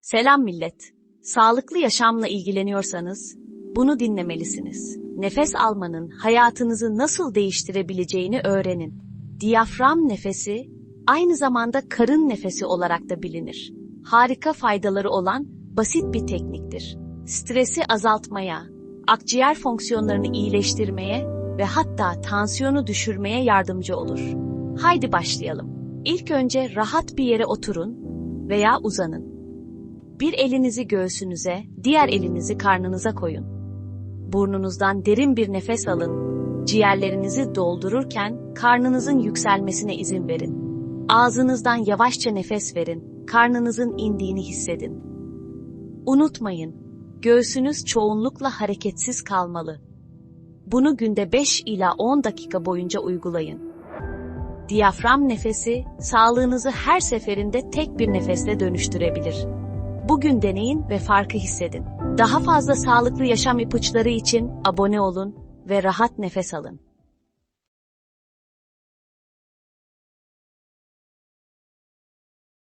Selam millet. Sağlıklı yaşamla ilgileniyorsanız bunu dinlemelisiniz. Nefes almanın hayatınızı nasıl değiştirebileceğini öğrenin. Diyafram nefesi aynı zamanda karın nefesi olarak da bilinir. Harika faydaları olan basit bir tekniktir. Stresi azaltmaya, akciğer fonksiyonlarını iyileştirmeye ve hatta tansiyonu düşürmeye yardımcı olur. Haydi başlayalım. İlk önce rahat bir yere oturun veya uzanın. Bir elinizi göğsünüze, diğer elinizi karnınıza koyun. Burnunuzdan derin bir nefes alın. Ciğerlerinizi doldururken karnınızın yükselmesine izin verin. Ağzınızdan yavaşça nefes verin. Karnınızın indiğini hissedin. Unutmayın, göğsünüz çoğunlukla hareketsiz kalmalı. Bunu günde 5 ila 10 dakika boyunca uygulayın. Diyafram nefesi, sağlığınızı her seferinde tek bir nefesle dönüştürebilir. Bugün deneyin ve farkı hissedin. Daha fazla sağlıklı yaşam ipuçları için abone olun ve rahat nefes alın.